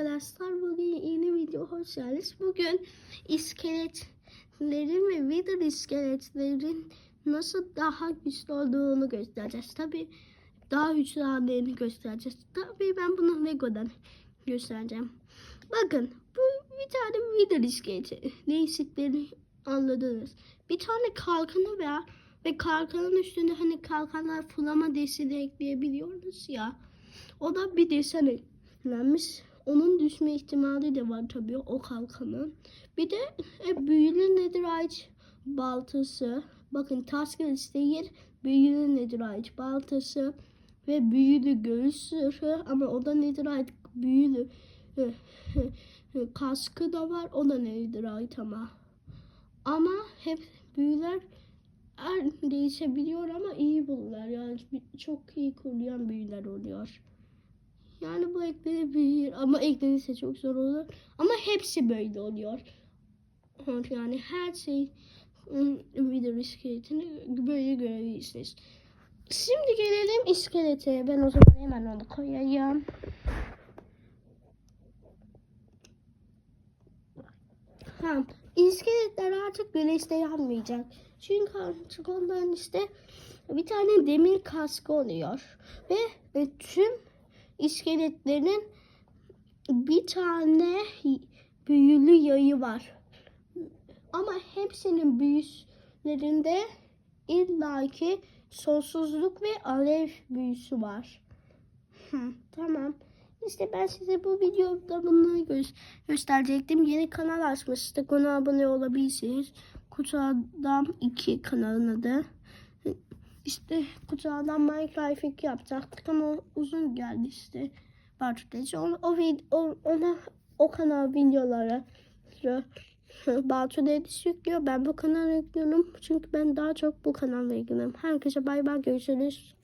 arkadaşlar. Bugün yeni video hoş geldiniz. Bugün iskeletlerin ve wither iskeletlerin nasıl daha güçlü olduğunu göstereceğiz. Tabi daha güçlü hallerini göstereceğiz. Tabi ben bunu Lego'dan göstereceğim. Bakın bu bir tane wither iskeleti. Değişiklerini anladınız. Bir tane kalkanı var ve kalkanın üstünde hani kalkanlar fulama deseni ekleyebiliyoruz ya. O da bir desen eklenmiş. Onun düşme ihtimali de var tabii o kalkanın. Bir de e, büyülü netherite baltası. Bakın kılıç değil büyülü netherite baltası ve büyülü göğüs zırhı ama o da netherite büyülü e, e, kaskı da var o da netherite ama. Ama hep büyüler her değişebiliyor ama iyi bunlar yani çok iyi koruyan büyüler oluyor. Yani bu eklenebilir ama eklenirse çok zor olur. Ama hepsi böyle oluyor. Yani her şey video iskeletini böyle görebilirsiniz. Şimdi gelelim iskelete. Ben o zaman hemen onu koyayım. Ha, iskeletler artık güneşte yanmayacak. Çünkü artık onların işte bir tane demir kaskı oluyor. Ve e, tüm iskeletlerin bir tane büyülü yayı var. Ama hepsinin büyüslerinde illaki sonsuzluk ve alev büyüsü var. Tamam. İşte ben size bu videoda bunları gö- gösterecektim. Yeni kanal açmıştık. Ona abone olabilirsiniz. Kutu Adam 2 kanalın adı. İşte Adam Minecraft 2 yapacaktık ama uzun geldi işte. Bartu o, o, o, ona o kanal videoları Bartu Dedis yüklüyor. Ben bu kanala yüklüyorum. Çünkü ben daha çok bu kanalla ilgileniyorum. Herkese bay bay görüşürüz.